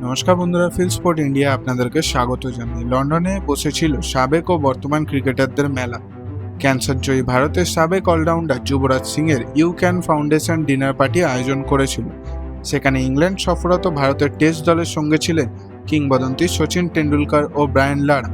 নমস্কার বন্ধুরা feel sport India আপনাদেরকে স্বাগত জানাই লন্ডনে বসেছিল সাবেক ও বর্তমান ক্রিকেটারদের মেলা। ক্যান্সার জয়ী ভারতের সাবেক অলরাউন্ডার যুবরাজ সিংয়ের you can foundation dinner party আয়োজন করেছিল। সেখানে ইংল্যান্ড সফররত ভারতের টেস্ট দলের সঙ্গে ছিলেন কিংবদন্তি সচিন টেন্ডুলকার ও ব্রায়ান লারা।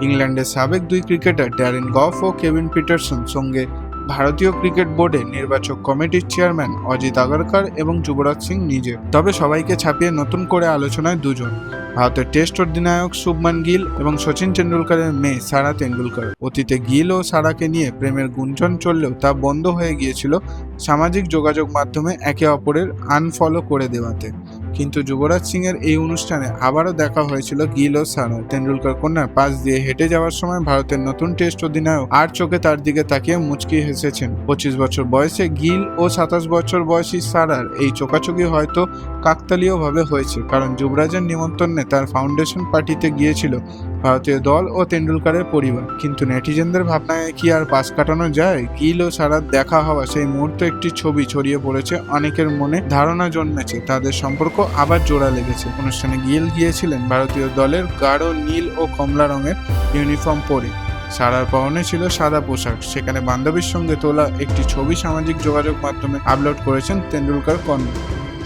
ইংল্যান্ডের সাবেক দুই ক্রিকেটার ড্যারেন গফ ও কেভিন পিটারসন সঙ্গে ভারতীয় ক্রিকেট বোর্ডে নির্বাচক কমিটির চেয়ারম্যান অজিত আগারকার এবং যুবরাজ সিং নিজে। তবে সবাইকে ছাপিয়ে নতুন করে আলোচনায় দুজন। ভারতের টেস্ট অধিনায়ক শুভমান গিল এবং সচিন টেন্ডুলকারের মেয়ে সারা তেন্ডুলকার। অতীতে গিল ও সারাকে নিয়ে প্রেমের গুঞ্জন চললেও তা বন্ধ হয়ে গিয়েছিল সামাজিক যোগাযোগ মাধ্যমে একে অপরের আনফলো করে দেওয়াতে। কিন্তু যুবরাজ সিং এর এই অনুষ্ঠানে আবারও দেখা হয়েছিল গিল ও সারা তেন্ডুলকার কন্যার পাশ দিয়ে হেঁটে যাওয়ার সময় ভারতের নতুন টেস্ট অধিনায়ক আর চোখে তার দিকে তাকিয়ে মুচকি হেসেছেন। পঁচিশ বছর বয়সে গিল ও সাতাশ বছর বয়সী সারার এই চোকাচোকি হয়তো কাকতালীয়ভাবে হয়েছে, কারণ যুবরাজের নিমন্ত্রণে তার ফাউন্ডেশন পার্টিতে গিয়েছিল ভারতীয় দল ও তেন্ডুলকারের পরিবার। কিন্তু নেটিজেনদের ভাবনায় কি আর পাশ কাটানো যায়? গিল ও সারার দেখা হওয়া সেই মুহূর্তে একটি ছবি ছড়িয়ে পড়েছে অনেকের মনে ধারণা জন্মেছে। তাদের সম্পর্ক আবার জোড়া লেগেছে। অনুষ্ঠানে গিল গিয়েছিলেন ভারতীয় দলের গাঢ় নীল ও কমলা রঙের ইউনিফর্ম পরে। সারার পরনে ছিল সাদা পোশাক। সেখানে বান্ধবীর সঙ্গে তোলা একটি ছবি সামাজিক যোগাযোগ মাধ্যমে আপলোড করেছেন তেন্ডুলকার কর্ণ।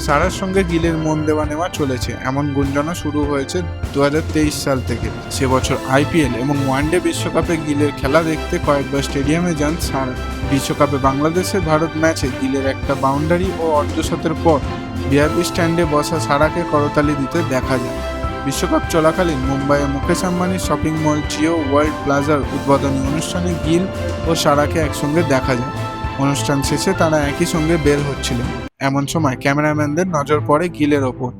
সারার সঙ্গে গিলের মন দেওয়া নেওয়া চলেছে। এমন গুঞ্জনও শুরু হয়েছে দু হাজার তেইশ সাল থেকে। সে বছর আইপিএল এবং ওয়ানডে বিশ্বকাপে গিলের খেলা দেখতে কয়েকবার স্টেডিয়ামে যান সারা বিশ্বকাপে বাংলাদেশের ভারত ম্যাচে গিলের একটা বাউন্ডারি ও অর্ধশতের পর বিআরপি স্ট্যান্ডে বসা সারাকে করতালি দিতে দেখা যায়। বিশ্বকাপ চলাকালীন মুম্বাইয়ে মুকেশ আম্বানির শপিং মল জিও ওয়ার্ল্ড প্লাজার উদ্বোধনী অনুষ্ঠানে গিল ও সারাকে একসঙ্গে দেখা যায়। অনুষ্ঠান শেষে তারা একই সঙ্গে বের হচ্ছিলেন। এমন সময় ক্যামেরাম্যানদের নজর পড়ে গিলের ওপর।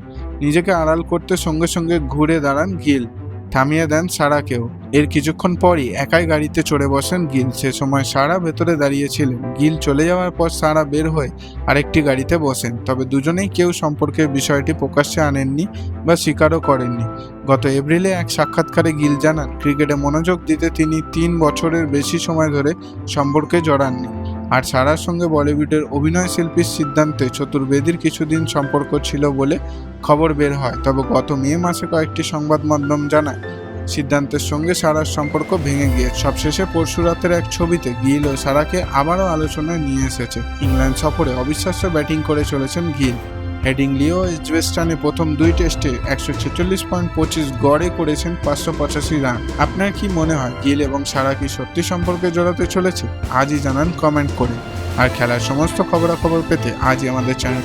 নিজেকে আড়াল করতে সঙ্গে সঙ্গে ঘুরে দাঁড়ান গিল। থামিয়ে দেন সারাকেও। এর কিছুক্ষণ পরই একাই গাড়িতে চড়ে বসেন গিল। সে সময় সারা ভেতরে দাঁড়িয়েছিলেন। গিল চলে যাওয়ার পর সারা বের হয়ে আরেকটি গাড়িতে বসেন। তবে দুজনেই কেউ সম্পর্কের বিষয়টি প্রকাশ্যে আনেননি বা স্বীকারও করেননি। গত এপ্রিলে এক সাক্ষাৎকারে গিল জানান, ক্রিকেটে মনোযোগ দিতে তিনি তিন বছরের বেশি সময় ধরে সম্পর্কে জড়াননি। আর সারার সঙ্গে বলিউডের অভিনয় শিল্পীর সিদ্ধান্তে চতুর্বেদীর কিছুদিন সম্পর্ক ছিল বলে খবর বের হয়। তবে গত মে মাসে কয়েকটি সংবাদ মাধ্যম জানায়, সিদ্ধান্তের সঙ্গে সারার সম্পর্ক ভেঙে গিয়ে সবশেষে পরশু রাতের এক ছবিতে গিল ও সারাকে আবারও আলোচনায় নিয়ে এসেছে। ইংল্যান্ড সফরে অবিশ্বাস্য ব্যাটিং করে চলেছেন গিল। হেডিংলি লিও ইজবেস্টানে প্রথম দুই টেস্টে একশো ছেচল্লিশ পয়েন্ট পঁচিশ গড়ে করেছেন পাঁচশো পঁচাশি রান। আপনার কি মনে হয়, গিল এবং সারা কি সত্যি সম্পর্কে জড়াতে চলেছে? আজই জানান কমেন্ট করে। আর খেলার সমস্ত খবরাখবর পেতে আজই আমাদের চ্যানেল